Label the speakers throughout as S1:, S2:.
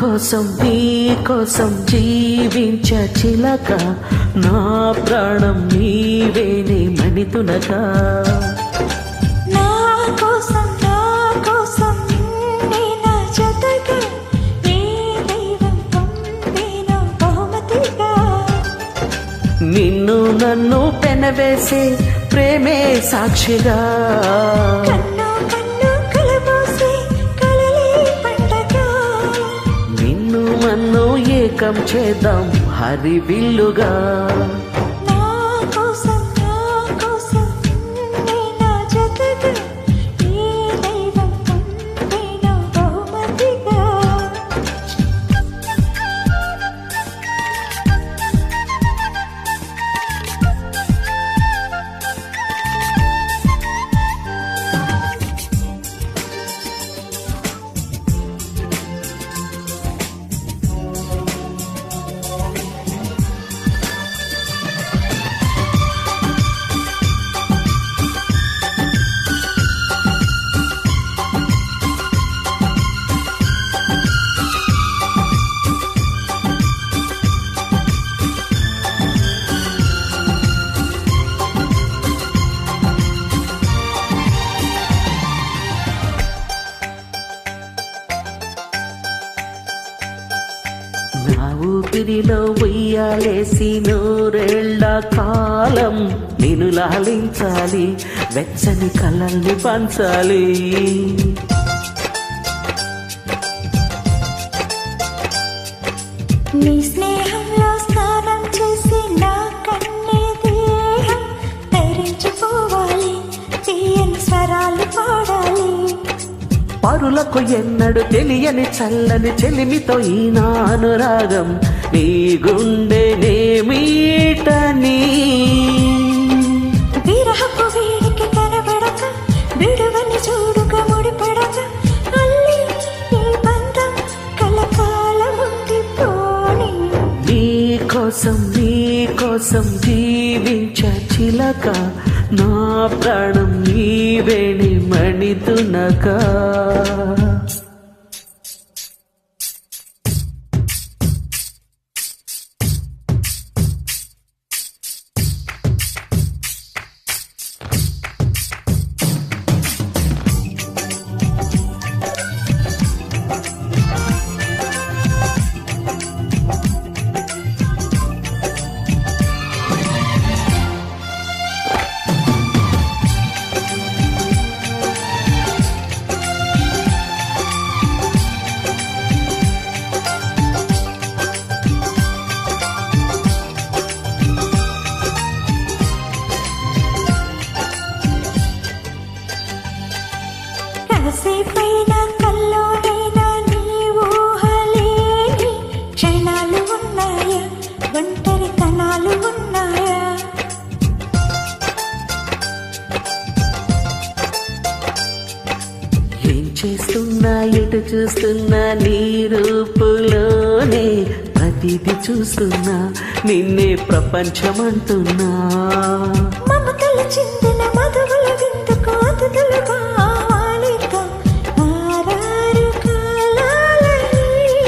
S1: కోసం నీ కోసం జీవించ చిలక. నా ప్రాణం నీవేనే మణితునగా
S2: నా నా నీ నా బహుమతిగా?
S1: నిన్ను నన్ను పెనవేసే ప్రేమే సాక్షిగా. ఏకం చేద్దాం హరి విల్లుగా.
S2: నా
S1: ఊపిరిలో ఉయ్యాలేసి నూరేళ్ళ కాలం నేను లాలించాలి వెచ్చని కలల్ని పంచాలి. పరులకు ఎన్నడు తెలియని చల్లని చెలిమితో ఈ నా అనురాగం నీ గుండె నేమీటని
S2: విరహపు వేడికి కనబడక విడువని చూడుక ముడిపడక అల్లి ఈ బంధం కలకాలం ఉండిపోని
S1: నీ కోసం నీ కోసం జీవించ చిలక. నా ప్రాణం నీవేణి మణితునగా చేస్తున్నా ఎటు చూస్తున్నా నీ రూపులోనే ప్రతిది చూస్తున్నా నిన్నే ప్రపంచమంటున్నా.
S2: మమతలు చిందిన మధువుల విందుకు అతిథులుగా ఆహ్వానిద్దాం ఆరారు కాలాలని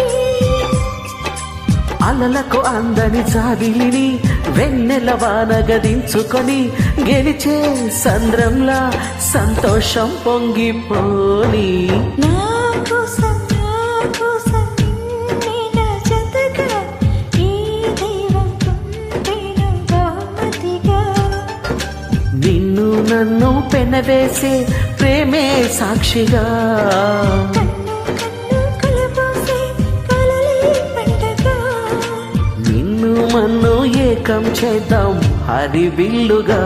S1: అలలకు అందని జాబిలిని వెన్నెల వాన గదించుకొని గెలిచే సంద్రంలా సంతోషం పొంగిపోని.
S2: నా ఈ
S1: నిన్ను నన్ను పెనవేసే ప్రేమే సాక్షిగా. నిన్ను మన్ను ఏకం చేద్దాం హరివిల్లుగా.